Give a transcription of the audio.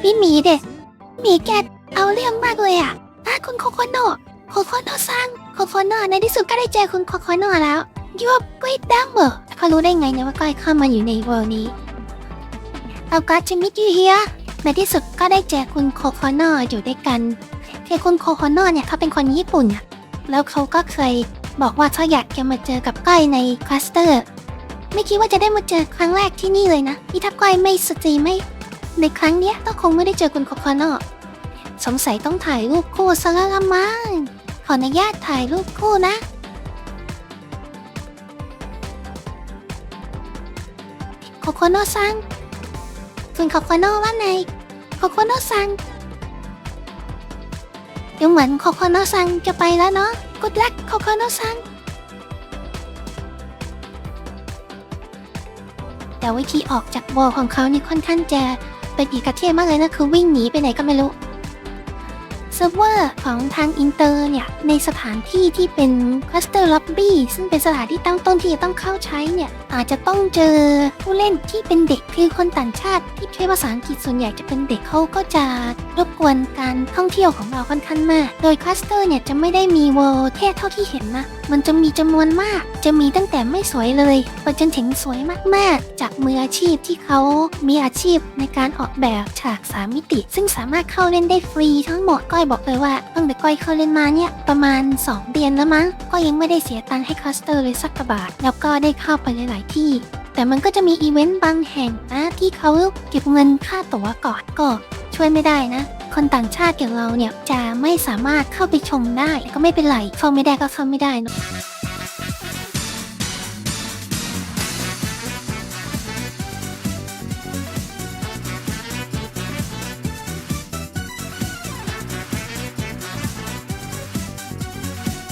พี่หมีเด็หมีแกเอาเรื่องมากเลยอะอะคุณโคโคโนะโคโคโนะซังโคโคโนะในที่สุดก็ได้เจอคุณโคโคโนะแล้วยูบก e ดดัมเบอร์เขารู้ได้ไงเนี่ยว่าก้อยเข้ามาอยู่ในเวิลด์นี้เอาก็จะมิดยูเฮียในที่สุดก็ได้เจอคุณโคโคโนะอยู่ด้วยกันคือคุณโคโคโนะเนี่ยเขาเป็นคนญี่ปุ่นอะแล้วเขาก็เคยบอกว่าเขาอยากจะมาเจอกับก้อยในคลัสเตอร์ ไม่คิดว่าจะได้มาเจอครั้งแรกที่นี่เลยนะนี่ถ้าก้อยไม่สตรีไม่ ในครั้งเนี้ยก็คงไม่ได้เจอคุณโคโคโนะสงสัยต้องถ่ายรูปคู่ซะแล้วละมั้งขออนุญาตถ่ายรูปคู่นะ โคโคโนะซังคุณโคโคโนะว่าไงโคโคโนะซังเดี๋ยวเหมือนโคโคโนะซังจะไปแล้วเนาะกุดลักโคโคโนะซังแต่วิธีออกจากวอของเขานี่ค่อนข้างจะ เป็นอีกกระเทียมากเลยนะคือวิ่งหนีไปไหนก็ไม่รู้ ซิร์ฟเวอร์ของทางอินเตอร์เนี่ย ในสถานที่ที่เป็นคลัสเตอร์ล็อบบี้ซึ่งเป็นสถานที่ตั้งต้นที่จะต้องเข้าใช้เนี่ย อาจจะต้องเจอผู้เล่นที่เป็นเด็กคือคนต่างชาติ ที่ใช้ภาษาอังกฤษส่วนใหญ่จะเป็นเด็กเขาก็จะรบกวนการท่องเที่ยวของเราค่อนข้างมาก โดยคลัสเตอร์เนี่ยจะไม่ได้มีเวิลด์แค่เท่าที่เห็นนะ มันจะมีจำนวนมาก จะมีตั้งแต่ไม่สวยเลยไปจนถึงสวยมากๆ จากมืออาชีพที่เขามีอาชีพในการออกแบบฉากสามมิติ ซึ่งสามารถเข้าเล่นได้ฟรีทั้งหมดก้อยบอกเลยว่าตั้งแต่ก้อยเข้าเล่นมาเนี่ยประมาณ 2 เดือนแล้วมั้งก็ยังไม่ได้เสียตังค์ให้คลัสเตอร์เลยสักกระบาท แล้วก็ได้เข้าไปหลาย ๆ ที่ แต่มันก็จะมีอีเวนต์บางแห่งนะที่เขาเก็บเงินค่าตั๋วก่อนก็ช่วยไม่ได้นะ คนต่างชาติอย่างเราเนี่ยจะไม่สามารถเข้าไปชมได้ก็ไม่เป็นไรเข้าไม่ได้ก็เข้าไม่ได้นะ